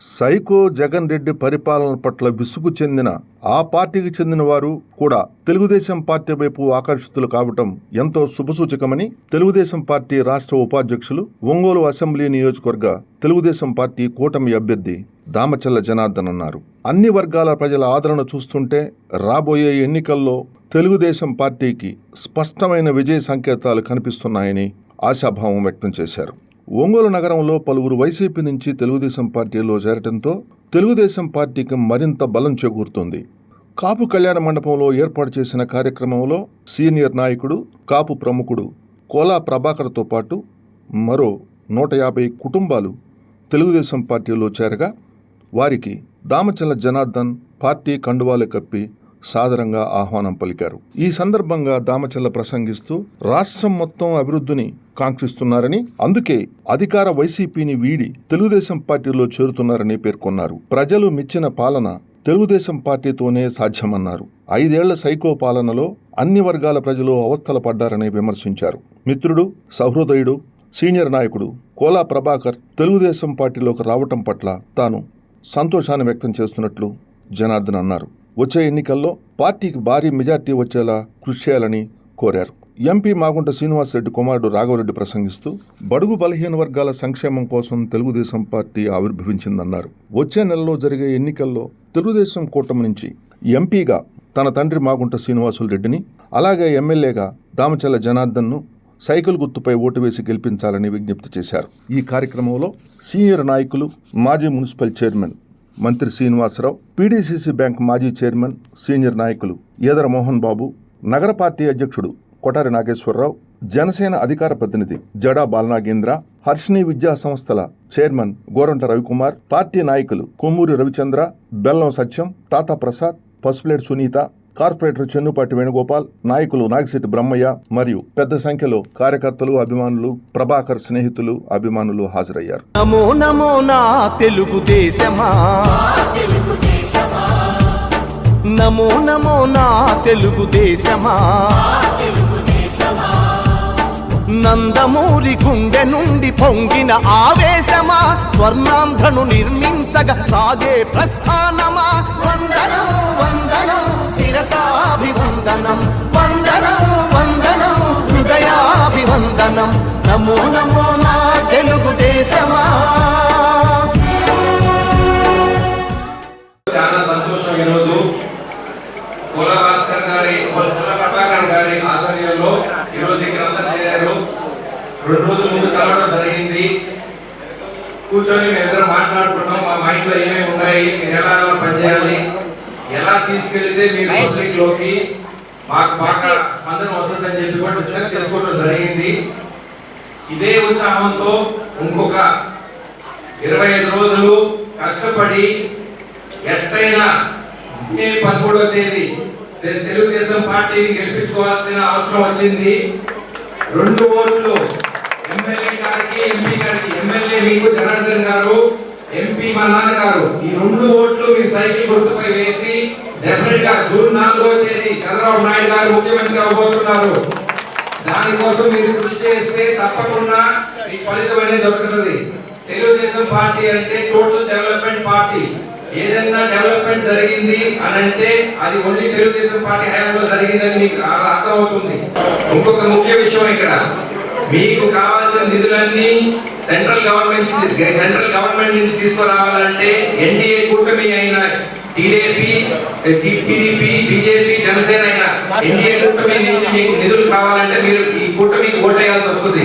Psycho Jagan Reddy పరిపాలన పట్ల విసుగు చెందిన ఆ పార్టీకి చెందిన వారు కూడా తెలుగుదేశం పార్టీ వైపు ఆకర్షితులు కావటం ఎంతో శుభసూచకమని తెలుగుదేశం పార్టీ రాష్ట్ర ఉపాధ్యక్షులు ఒంగోలు అసెంబ్లీ నియోజకవర్గ తెలుగుదేశం పార్టీ కూటమి అభ్యర్థి దామచల్ల జనార్దన్ అన్నారు. అన్ని వర్గాల ప్రజల ఆదరణ చూస్తుంటే రాబోయే ఎన్నికల్లో తెలుగుదేశం పార్టీకి స్పష్టమైన విజయ సంకేతాలు కనిపిస్తున్నాయని ఆశాభావం వ్యక్తం చేశారు. ఒంగోలు నగరంలో పలువురు వైసీపీ నుంచి తెలుగుదేశం పార్టీలో చేరటంతో తెలుగుదేశం పార్టీకి మరింత బలం చేకూరుతోంది. కాపు కళ్యాణ మండపంలో ఏర్పాటు చేసిన కార్యక్రమంలో సీనియర్ నాయకుడు కాపు ప్రముఖుడు కోలా ప్రభాకర్తో పాటు మరో నూట యాభై కుటుంబాలు తెలుగుదేశం పార్టీలో చేరగా వారికి దామచల జనార్దన్ పార్టీ కండువాలు కప్పి సాదరంగా ఆహ్వానం పలికారు. ఈ సందర్భంగా దామచల్ల ప్రసంగిస్తూ రాష్ట్రం మొత్తం అభివృద్ధిని కాంక్షిస్తున్నారని అందుకే అధికార వైసీపీని వీడి తెలుగుదేశం పార్టీలో చేరుతున్నారని పేర్కొన్నారు. ప్రజలు మెచ్చిన పాలన తెలుగుదేశం పార్టీతోనే సాధ్యమన్నారు. ఐదేళ్ళ సైకో పాలనలో అన్ని వర్గాల ప్రజలు అవస్థల పడ్డారని విమర్శించారు. మిత్రుడు సహృదయుడు సీనియర్ నాయకుడు కోలా ప్రభాకర్ తెలుగుదేశం పార్టీలోకి రావటం పట్ల తాను సంతోషాన్ని వ్యక్తం చేస్తున్నట్లు జనార్దన్ అన్నారు. వచ్చే ఎన్నికల్లో పార్టీకి భారీ మెజార్టీ వచ్చేలా కృషి చేయాలని కోరారు. ఎంపీ మాగుంట శ్రీనివాసరెడ్డి కుమారుడు రాఘవరెడ్డి ప్రసంగిస్తూ బడుగు బలహీన వర్గాల సంక్షేమం కోసం తెలుగుదేశం పార్టీ ఆవిర్భవించిందన్నారు. వచ్చే నెలలో జరిగే ఎన్నికల్లో తెలుగుదేశం కూటమి నుంచి ఎంపీగా తన తండ్రి మాగుంట శ్రీనివాసులు రెడ్డిని అలాగే ఎమ్మెల్యేగా దామచల్ల జనార్దన్ను సైకిల్ గుర్తుపై ఓటు వేసి గెలిపించాలని విజ్ఞప్తి చేశారు. ఈ కార్యక్రమంలో సీనియర్ నాయకులు మాజీ municipal chairman Manthri Srinivasarao PDCC bank మాజీ చైర్మన్ సీనియర్ నాయకులు ఈదర మోహన్ బాబు నగర పార్టీ అధ్యక్షుడు కొటారి నాగేశ్వరరావు జనసేన అధికార ప్రతినిధి జడా బాలనాగేంద్ర హర్షిని విద్యా సంస్థల చైర్మన్ గోరంట రవికుమార్ పార్టీ నాయకులు కొమ్మూరి రవిచంద్ర బెల్లం సత్యం తాతా ప్రసాద్ పసుపులేటి సునీత కార్పొరేటర్ చెన్నుపాటి వేణుగోపాల్ నాయకులు నాగశెట్టి బ్రహ్మయ్య మరియు పెద్ద సంఖ్యలో కార్యకర్తలు అభిమానులు ప్రభాకర్ స్నేహితులు అభిమానులు హాజరయ్యారు. నమో నమో నా తెలుగుదేశమా నమో నమో నా తెలుగుదేశమా నందమూరి గుండె నుండి పొంగిన ఆవేశమా? స్వర్ణాంధ్రను నిర్మించగా సాగే ప్రస్థానమా వందనం వందనం వందనం హృదయాభివందనం. నమో నమో నా తెలుగుదేశమా ఉత్సాహంతో ఇంకొక ఇరవై ఐదు రోజులు కష్టపడి ఎట్టయినా మే పదమూడవ తేదీ తెలుగుదేశం పార్టీని గెలిపించుకోవాల్సిన అవసరం వచ్చింది. రెండు ఓట్లు ఎమ్మెల్యే గారికి ఎంపీ గారికి ఎమ్మెల్యే మీకు జనార్దన్ గారు ఎంపీ మా నాన్నగారు. ఈ రెండు ఓట్లు మీ సైకిల్ గుర్తుపై వేసి డెఫినెట్గా జూన్ నాలుగో తేదీ చంద్రబాబు నాయుడు గారు ముఖ్యమంత్రి అవబోతున్నారు. దానికోసం మీరు కృషి చేస్తే తప్పకుండా ఈ ఫలితం అనేది దొరుకుతుంది. తెలుగుదేశం పార్టీ అంటే టోటల్ డెవలప్మెంట్ పార్టీ. ఏదైనా డెవలప్మెంట్ జరిగింది అని అంటే అది ఓన్లీ తెలుగుదేశం పార్టీ హయాంలో జరిగిందని మీకు అలా అర్థమవుతుంది. ఇంకొక ముఖ్య విషయం ఇక్కడ. మీకు కావాల్సిన నిధులన్నీ సెంట్రల్ గవర్నమెంట్ సెంట్రల్ గవర్నమెంట్ నుంచి తీసుకురావాలంటే ఎన్డీఏ కూటమి అయినా టీడీపీ టీడీపీ బీజేపీ జనసేన అయిన ఎన్డీఏ కూటమి నుంచి మీకు నిధులు కావాలంటే మీరు ఈ కూటమికి ఓటేయాల్సి వస్తుంది.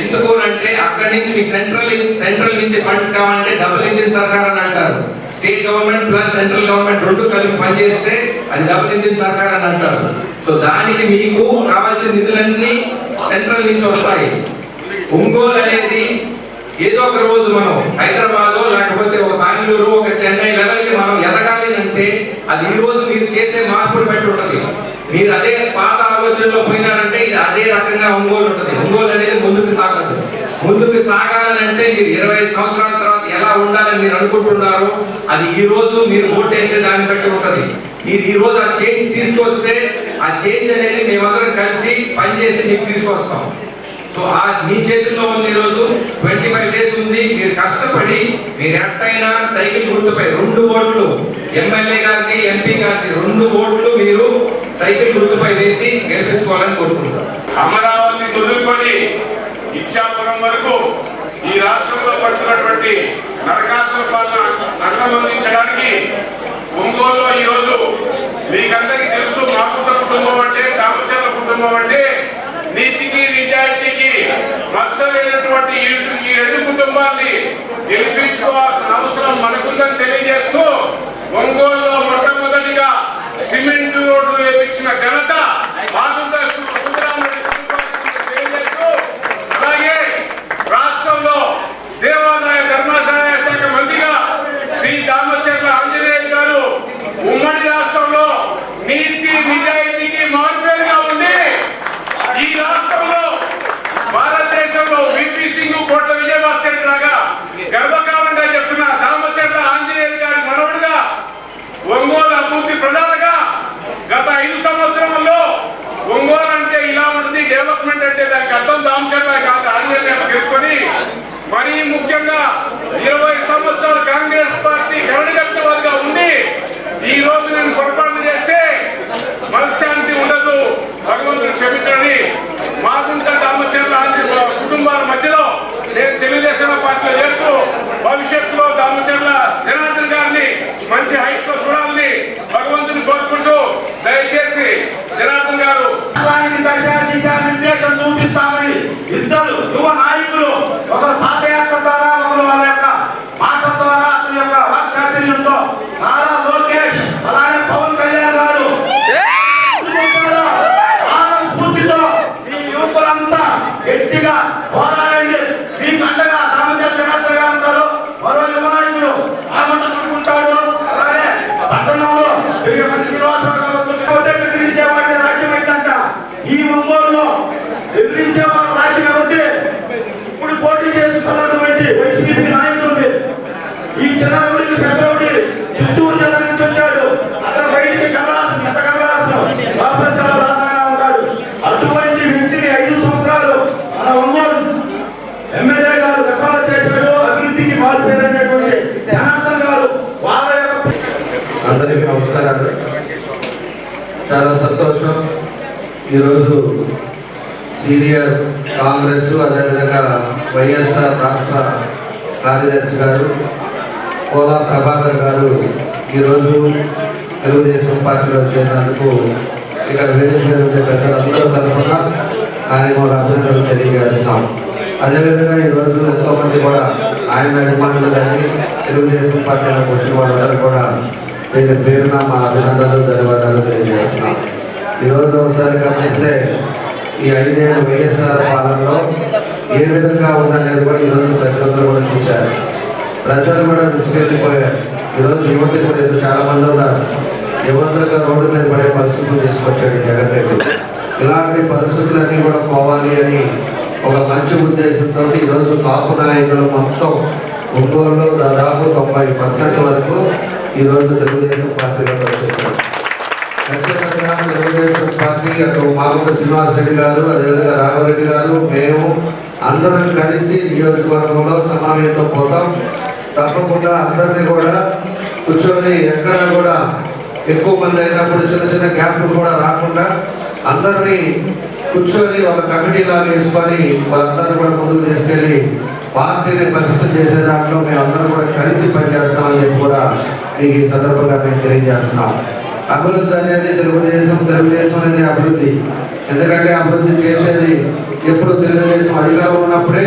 ఎందుకు అంటే అక్కడి నుంచి మీకు సెంట్రల్ సెంట్రల్ నుంచి ఫండ్స్ కావాలంటే డబుల్ ఇంజిన్ సర్కార్ అని అంటారు. State government plus central government రెండు కలిపి పనిచేస్తే అది డబుల్ ఇంజిన్ సర్కార్ అని అంటారు. సో దానికి మీకు కావాల్సిన నిధులన్నీ సెంట్రల్ నుంచి వస్తాయి. ఒంగోలు అనేది ఏదో ఒక రోజు మనం హైదరాబాద్ లేకపోతే ఒక బెంగళూరు ఒక చెన్నై లెవెల్కి మనం ఎదగాలి అంటే అది ఈ రోజు మీరు చేసే మార్పులు బట్టి ఉంటది. మీరు అదే పాత ఆలోచనలో పోయినారంటే ఇది అదే రకంగా ఒంగోలు ఉంటది. ఒంగోలు అనేది ముందుకు సాగదు. ముందుకు సాగాలంటే మీరు ఇరవై ఐదు సంవత్సరాల తర్వాత ఎలా ఉండాలని మీరు అనుకుంటున్నారు అది ఈ రోజు మీరు ఓటేసే దాన్ని బట్టి ఉంటది. మీరు ఈ రోజు ఆ చేంజ్ తీసుకొస్తే ఆ చేంజ్ అనేది మేమందరం కలిసి పనిచేసి మీకు తీసుకొస్తాం. సో ఆ మీ చేతుల్లో ఉంది ఈ రోజు ట్వంటీ ఫైవ్ డేస్ ఉంది. మీరు కష్టపడి మీరు ఎట్టయినా సైకిల్ గుర్తుపై రెండు ఓట్లు. ఎమ్మెల్యే గారికి ఎంపీ గారికి రెండు ఓట్లు మీరు సైకిల్ గుర్తుపై వేసి గెలిపించుకోవాలని కోరుకుంటున్నాను అమరావతి వదులుకొని ఇచ్చాపురం వరకు ఈ రాష్ట్రంలో పడుతున్నటువంటి నరకాసుల పాలన అంతమొందించడానికి ఒంగోలులో ఈరోజు మీకందరికీ తెలుసు మాకున్న కుటుంబం అంటే రామచంద్ర కుటుంబం అంటే నీతికి నిజాయితీకి మత్సరైనటువంటి ఈ రెండు కుటుంబాన్ని గెలిపించుకోవాల్సిన అవసరం మనకుందని తెలియజేస్తూ ఒంగోలులో మొట్టమొదటిగా సిమెంట్ రోడ్లు వేపించిన ఘనత బాగుందా సుబ్బరామరెడ్డి కుటుంబానికి తెలియజేస్తూ అలాగే రాష్ట్రంలో దేవాదాయ ధర్మాదాయ శాఖ మంత్రిగా శ్రీ దామచర్ల ఆంజనేయ గారు ఉమ్మడి రాష్ట్రంలో నీతి నిజాయితీకి మార్పేరుగా ఉండి ఈ రాష్ట్రంలో భారతదేశంలో విపి సింగ్ కోట్ల విజయభాస్కర్ లాగా గర్వకారంగా చెప్తున్న దామచర్ల ఆంజనేయ గారి మనవడుగా ఒంగోలు అభివృద్ధి ప్రధానగా గత ఐదు సంవత్సరంలో ఒంగోలు అంటే ఇలా ఉంటుంది డెవలప్మెంట్ అంటే దానికి అర్థం దామచర్ల కాదు ఆంజనేయ గారు తెలుసుకొని మరీ ముఖ్యంగా ఇరవై సంవత్సరాలు కాంగ్రెస్ పార్టీ కరడుగట్టువాదిగా ఉండి ఈ రోజు నేను పొరపాటు చేస్తే మనశ్శాంతి ఉండదు. భగవంతుడు క్షమించడని మాగుంట దామచర్ల కుటుంబాల మధ్యలో నేను తెలుగుదేశం పార్టీలో చేరుతూ భవిష్యత్తులో దామచర్ల జనార్దన్ గారిని మంచి హైట్స్లో చూడాలని భగవంతుని కోరుకుంటూ దయచేసి జనార్దన్ గారు దశ దిశ నిర్దేశం ఒంగోలులో ఎదిరించేవాడు రాజ్యం ఎవరి ఇప్పుడు పోటీ చేస్తున్నటువంటి వైసీపీ నాయకులు ఈ చిన్న పెద్దలు చిత్తూరు జిల్లా నుంచి వచ్చాడు అతను బయటికి కమలాసం ఎంత కమలాసం లోపల చాలా దారుణంగా ఉంటాడు అటువంటి వ్యక్తిని ఐదు సంవత్సరాలు మన ఒంగోలు ఎమ్మెల్యే గారు గతంలో చేశాడు అభివృద్ధికి మారిపోయినటువంటి జనార్దన్ గారు వాళ్ళ యొక్క అందరికీ నమస్కారాలు చాలా సంతోషం ఈరోజు సీనియర్ కాంగ్రెస్ అదేవిధంగా వైఎస్ఆర్ రాష్ట్ర కార్యదర్శి గారు కోలా ప్రభాకర్ గారు ఈరోజు తెలుగుదేశం పార్టీలో చేరినందుకు ఇక్కడ వేదిక పెద్దలందరూ తరఫున ఆయన కూడా అభినందనలు తెలియజేస్తున్నాం. అదేవిధంగా ఈరోజు ఎంతోమంది కూడా ఆయన అభిమానులు కానీ తెలుగుదేశం పార్టీలోకి వచ్చిన వాళ్ళందరూ కూడా నేను పేరున మా అభినందనలు ధన్యవాదాలు తెలియజేస్తున్నాం. ఈరోజు ఒకసారి గమనిస్తే ఈ ఐదేళ్ళు వైఎస్ఆర్ పాలనలో ఏ విధంగా ఉందనేది కూడా ఈరోజు ప్రజలందరూ కూడా చూశారు. ప్రజలు కూడా విసుకెళ్ళిపోయారు ఈరోజు యువతి కూడా ఇది చాలా మంది ఉన్నారు. యువతగా రోడ్డు మీద పడే పరిస్థితులు తీసుకొచ్చాడు ఈ జగన్ రెడ్డి. ఇలాంటి పరిస్థితులన్నీ కూడా పోవాలి అని ఒక మంచి ఉద్దేశంతో ఈరోజు కాపు నాయకులు మొత్తం ఒంగోలులో దాదాపు తొంభై పర్సెంట్ వరకు ఈరోజు తెలుగుదేశం పార్టీలో పనిచేస్తారు ఖచ్చితంగా తెలుగుదేశం పార్టీ అటు మామూలు శ్రీనివాస్ రెడ్డి గారు అదేవిధంగా రాఘవరెడ్డి గారు మేము అందరం కలిసి నియోజకవర్గంలో సమావేశం పోతాం. తప్పకుండా అందరినీ కూడా కూర్చొని ఎక్కడా కూడా ఎక్కువ మంది అయినప్పుడు చిన్న చిన్న గ్యాప్లు కూడా రాకుండా అందరినీ కూర్చొని ఒక కమిటీ లాగా వేసుకొని వాళ్ళందరినీ కూడా ముందుకు తీసుకెళ్ళి పార్టీని పరిస్థితి చేసే దాంట్లో మేమందరం కూడా కలిసి పనిచేస్తామని చెప్పి కూడా మీకు ఈ సందర్భంగా మేము తెలియజేస్తున్నాం. అభివృద్ధి అనేది తెలుగుదేశం తెలుగుదేశం అనేది అభివృద్ధి. ఎందుకంటే అభివృద్ధి చేసేది ఎప్పుడు తెలుగుదేశం అధికారం ఉన్నప్పుడే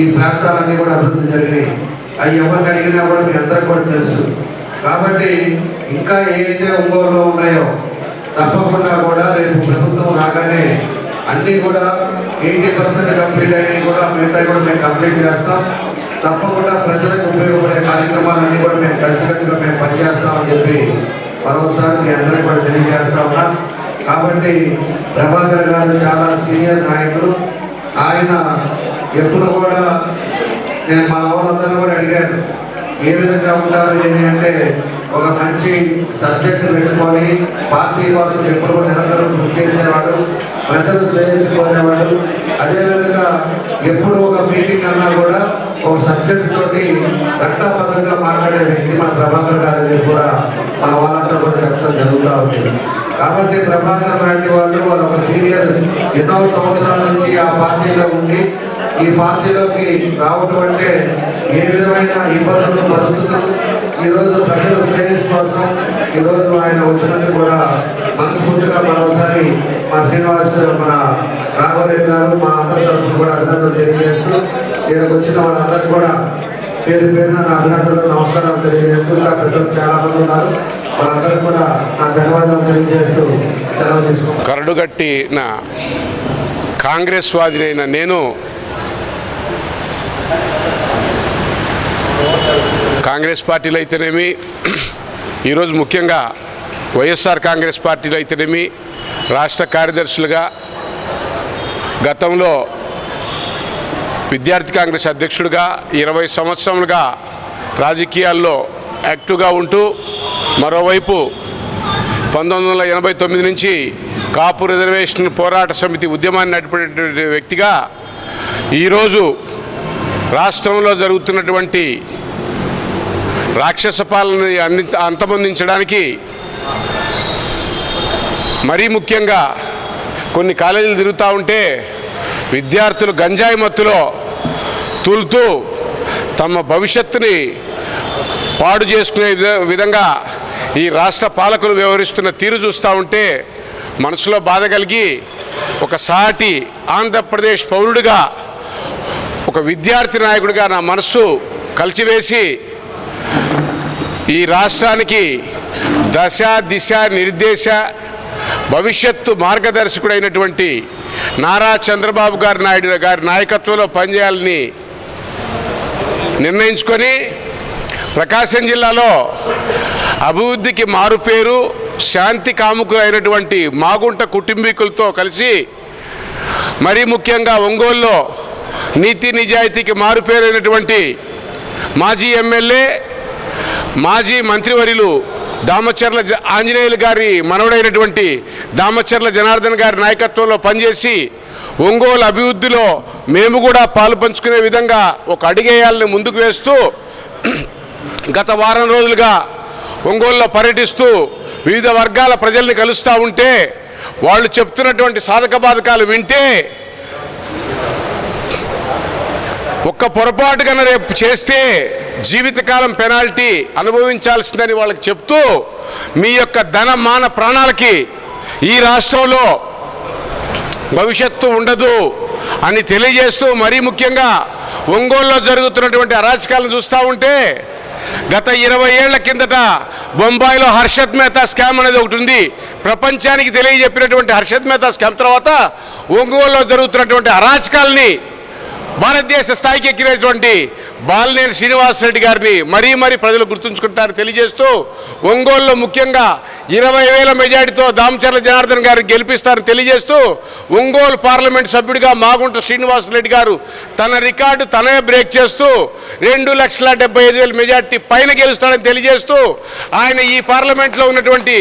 ఈ ప్రాంతాలన్నీ కూడా అభివృద్ధి జరిగినాయి. అవి ఎవరికి అడిగినా కూడా మీ అందరికి కూడా తెలుసు. కాబట్టి ఇంకా ఏవైతే ఒంగోలులో ఉన్నాయో తప్పకుండా కూడా రేపు ప్రభుత్వం రాగానే అన్నీ కూడా ఎయిటీ పర్సెంట్ కంప్లీట్ అయినవి కూడా మిగతా కూడా మేము కంప్లీట్ చేస్తాం. తప్పకుండా ప్రజలకు ఉపయోగపడే కార్యక్రమాలన్నీ కూడా మేము కలిసికట్టుగా మేము పనిచేస్తామని చెప్పి మరోసారి మీ అందరికీ కూడా తెలియజేస్తా ఉన్నా. కాబట్టి ప్రభాకర్ గారు చాలా సీనియర్ నాయకుడు ఆయన ఎప్పుడు కూడా నేను మా వాళ్ళందరూ కూడా అడిగాను ఏ విధంగా ఉండాలి ఏంటి అంటే ఒక మంచి సబ్జెక్ట్ పెట్టుకొని పార్టీ కోసం ఎప్పుడు కూడా నిరంతరం కృషి చేసేవాడు ప్రజలు శ్రేయస్సు అదేవిధంగా ఎప్పుడు ఒక మీటింగ్ అన్నా కూడా ఒక సబ్జెక్ట్ తోటి రక్తపథంగా మాట్లాడే వ్యక్తి మన ప్రభాకర్ గారు కూడా మన వాళ్ళ కూడా చెప్పడం జరుగుతూ ఉంది కాబట్టి ప్రభాకర్ లాంటి వాళ్ళు వాళ్ళు ఒక సీనియర్ ఎన్నో సంవత్సరాల నుంచి ఆ పార్టీలో ఉండి ఈ పార్టీలోకి రావటం అంటే ఏ విధమైన ఇబ్బందులు పరిస్థితులు? ఈరోజు ప్రజల శ్రేయస్ కోసం ఈరోజు ఆయన వచ్చినందుకు కూడా మనస్ఫూర్తిగా మరోసారి మా శ్రీనివాస్ మన రాఘవరెడ్డి గారు మా అందరి తరఫున కూడా అభినందనలు తెలియజేస్తూ ఇక్కడికి వచ్చిన వాళ్ళందరికీ కూడా పేరు పేరున నా అభినందనలు నమస్కారాలు తెలియజేస్తూ ఇంకా పెద్దలు చాలా మంది ఉన్నారు. కూడా నా ధన్యవాదాలు తెలియజేస్తూ సెలవు తీసుకుంటాను కరడుగట్టిన కాంగ్రెస్ వాదినైన నేను కాంగ్రెస్ పార్టీలో అయితేనేమి ఈరోజు ముఖ్యంగా వైఎస్ఆర్ కాంగ్రెస్ పార్టీలో అయితేనేమి రాష్ట్ర కార్యదర్శులుగా గతంలో విద్యార్థి కాంగ్రెస్ అధ్యక్షుడిగా ఇరవై సంవత్సరాలుగా రాజకీయాల్లో యాక్టివ్గా ఉంటూ మరోవైపు పంతొమ్మిది వందల ఎనభై తొమ్మిది నుంచి కాపు రిజర్వేషన్ పోరాట సమితి ఉద్యమాన్ని నడిపేటువంటి వ్యక్తిగా ఈరోజు రాష్ట్రంలో జరుగుతున్నటువంటి రాక్షస పాలన అన్ని అంతమొందించడానికి మరీ ముఖ్యంగా కొన్ని కాలేజీలు తిరుగుతూ ఉంటే విద్యార్థులు గంజాయి మత్తులో తూలుతూ తమ భవిష్యత్తుని పాడు చేసుకునే విధంగా ఈ రాష్ట్ర పాలకులు వ్యవహరిస్తున్న తీరు చూస్తూ ఉంటే మనసులో బాధ కలిగి ఒక సాటి ఆంధ్రప్రదేశ్ పౌరుడిగా ఒక విద్యార్థి నాయకుడిగా నా మనస్సు కలిచివేసి ఈ రాష్ట్రానికి దశ దిశ నిర్దేశ భవిష్యత్తు మార్గదర్శకుడైనటువంటి నారా చంద్రబాబు గారి నాయుడు గారి నాయకత్వంలో పనిచేయాలని నిర్ణయించుకొని ప్రకాశం జిల్లాలో అభివృద్ధికి మారుపేరు శాంతి కాముకులైనటువంటి మాగుంట కుటుంబీకులతో కలిసి మరీ ముఖ్యంగా ఒంగోలులో నీతి నిజాయితీకి మారుపేరైనటువంటి మాజీ ఎమ్మెల్యే మాజీ మంత్రివర్యులు దామచర్ల ఆంజనేయులు గారి మనవడైనటువంటి దామచర్ల జనార్దన్ గారి నాయకత్వంలో పనిచేసి ఒంగోలు అభివృద్ధిలో మేము కూడా పాలు పంచుకునే విధంగా ఒక అడిగేయాలని ముందుకు వేస్తూ గత వారం రోజులుగా ఒంగోలులో పర్యటిస్తూ వివిధ వర్గాల ప్రజల్ని కలుస్తూ ఉంటే వాళ్ళు చెప్తున్నటువంటి సాధక బాధకాలు వింటే ఒక్క పొరపాటు కన్నా రేపు చేస్తే జీవితకాలం పెనాల్టీ అనుభవించాల్సిందని వాళ్ళకి చెప్తూ మీ యొక్క ధన మాన ప్రాణాలకి ఈ రాష్ట్రంలో భవిష్యత్తు ఉండదు అని తెలియజేస్తూ మరీ ముఖ్యంగా ఒంగోలులో జరుగుతున్నటువంటి అరాచకాలను చూస్తూ ఉంటే గత ఇరవై ఏళ్ళ కిందట బొంబాయిలో హర్షద్ మెహతా స్కామ్ అనేది ఒకటి ఉంది. ప్రపంచానికి తెలియజెప్పినటువంటి హర్షద్ మెహతా స్కామ్ తర్వాత ఒంగోలులో జరుగుతున్నటువంటి అరాచకాలని భారతదేశ స్థాయికి ఎక్కినటువంటి బాలినేని శ్రీనివాసరెడ్డి గారిని మరీ మరీ ప్రజలు గుర్తుంచుకుంటారని తెలియజేస్తూ ఒంగోలులో ముఖ్యంగా ఇరవై వేల మెజార్టీతో దామచర్ల జనార్దన్ గారిని గెలిపిస్తారని తెలియజేస్తూ ఒంగోలు పార్లమెంట్ సభ్యుడిగా మాగుంట శ్రీనివాసరెడ్డి గారు తన రికార్డు తనే బ్రేక్ చేస్తూ రెండు లక్షల డెబ్బై ఐదు వేల మెజార్టీ పైన గెలుస్తాడని తెలియజేస్తూ ఆయన ఈ పార్లమెంట్లో ఉన్నటువంటి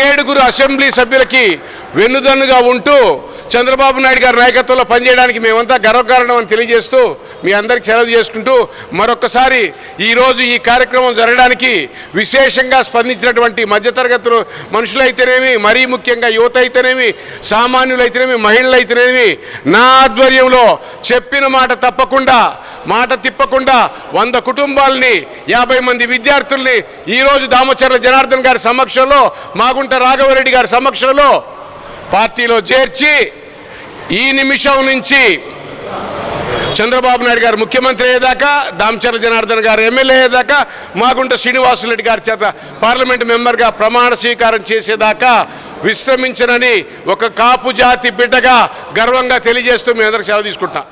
ఏడుగురు అసెంబ్లీ సభ్యులకి వెన్నుదన్నుగా ఉంటూ చంద్రబాబు నాయుడు గారి నాయకత్వంలో పనిచేయడానికి మేమంతా గర్వకారణం అని తెలియజేస్తూ మీ అందరికి సెలవు చేసుకుంటూ మరొకసారి ఈరోజు ఈ కార్యక్రమం జరగడానికి విశేషంగా స్పందించినటువంటి మధ్యతరగతులు మనుషులైతేనేమి మరీ ముఖ్యంగా యువత అయితేనేమి సామాన్యులైతేనేమి మహిళలు అయితేనేమి నా ఆధ్వర్యంలో చెప్పిన మాట తప్పకుండా మాట తిప్పకుండా వంద కుటుంబాలని యాభై మంది విద్యార్థుల్ని ఈరోజు దామచర్ల జనార్దన్ గారి సమక్షంలో మాగుంట రాఘవరెడ్డి గారి సమక్షంలో పార్టీలో చేర్చి ఈ నిమిషం నుంచి చంద్రబాబు నాయుడు గారు ముఖ్యమంత్రి అయ్యేదాకా దామచర్ల జనార్దన్ గారు ఎమ్మెల్యే అయ్యేదాకా మాగుంట శ్రీనివాసులరెడ్డి గారి చేత పార్లమెంట్ మెంబర్గా ప్రమాణ స్వీకారం చేసేదాకా విశ్రమించనని ఒక కాపు జాతి బిడ్డగా గర్వంగా తెలియజేస్తూ మీ అందరికి సెలవు తీసుకుంటా